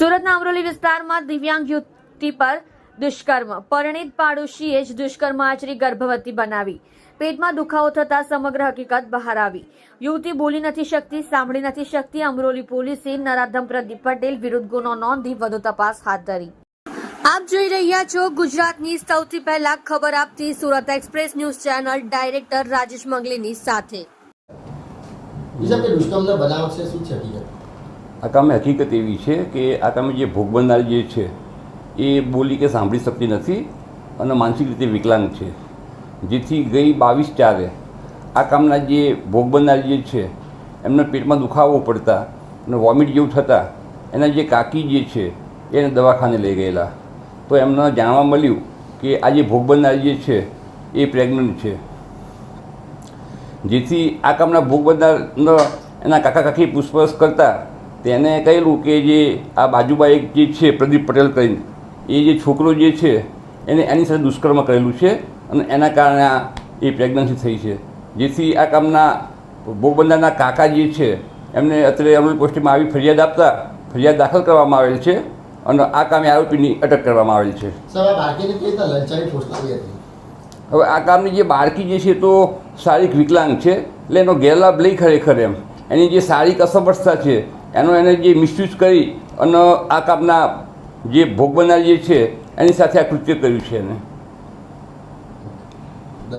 સુરતના અમરોલી વિસ્તારમાં દિવ્યાંગ યુવતી પર દુષ્કર્મ. પરિણીત પાડોશીએ જ દુષ્કર્મ આચરી ગર્ભવતી બનાવી. પેટમાં દુખાવો થતા સમગ્ર હકીકત બહાર આવી. યુવતી બોલી નથી શકતી, સાંભળી નથી શકતી. અમરોલી પોલીસે નરાધમ પ્રદીપ પટેલ વિરુદ્ધ ગુનો નોંધી વધુ તપાસ હાથ ધરી. આપ જોઈ રહ્યા છો ગુજરાતની સૌથી પહેલા ખબર આપતી Surat express news channel director Rajesh મંગલીની સાથે. બીજા કે દુષ્કર્મનો બનાવ છે, શું છે? હકીકત આ કામે હકીકત એવી છે કે આ કામે જે ભોગ બનનાર જે છે, એ બોલી કે સાંભળી શકતી નથી અને માનસિક રીતે વિકલાંગ છે. જેથી ગઈ બાવીસ ચારે આ કામના જે ભોગ બનનાર જે છે, એમને પેટમાં દુખાવો પડતા અને વોમિટ જેવું થતાં એના જે કાકી જે છે, એને દવાખાને લઈ ગયેલા. તો એમને જાણવા મળ્યું કે આ જે ભોગ બનનાર જે છે, એ પ્રેગ્નન્ટ છે. જેથી આ કામના ભોગ બનનારનો એના કાકા કાકી પૂછપરછ કરતા તેને કહેલું કે જે આ બાજુમાં એક જે છે પ્રદીપ પટેલ કરીને એ જે છોકરો જે છે એને એની સાથે દુષ્કર્મ કરેલું છે અને એના કારણે આ એ પ્રેગ્નન્સી થઈ છે. જેથી આ કામના ભોગ કાકા જે છે એમને અત્યારે અમરેલી પોસ્ટમાં આવી ફરિયાદ આપતા ફરિયાદ દાખલ કરવામાં આવેલ છે અને આ કામે આરોપીની અટક કરવામાં આવેલ છે. હવે આ કામની જે બાળકી જે છે તો શારીરિક વિકલાંગ છે એટલે એનો ગેરલાભ લઈ ખરેખર એમ. એની જે સારી અસમર્થતા છે, એનો એને જે મિસયુઝ કરી અને આ કામના જે ભોગ બનનાર જે છે એની સાથે આ કૃત્ય કર્યું છે એને.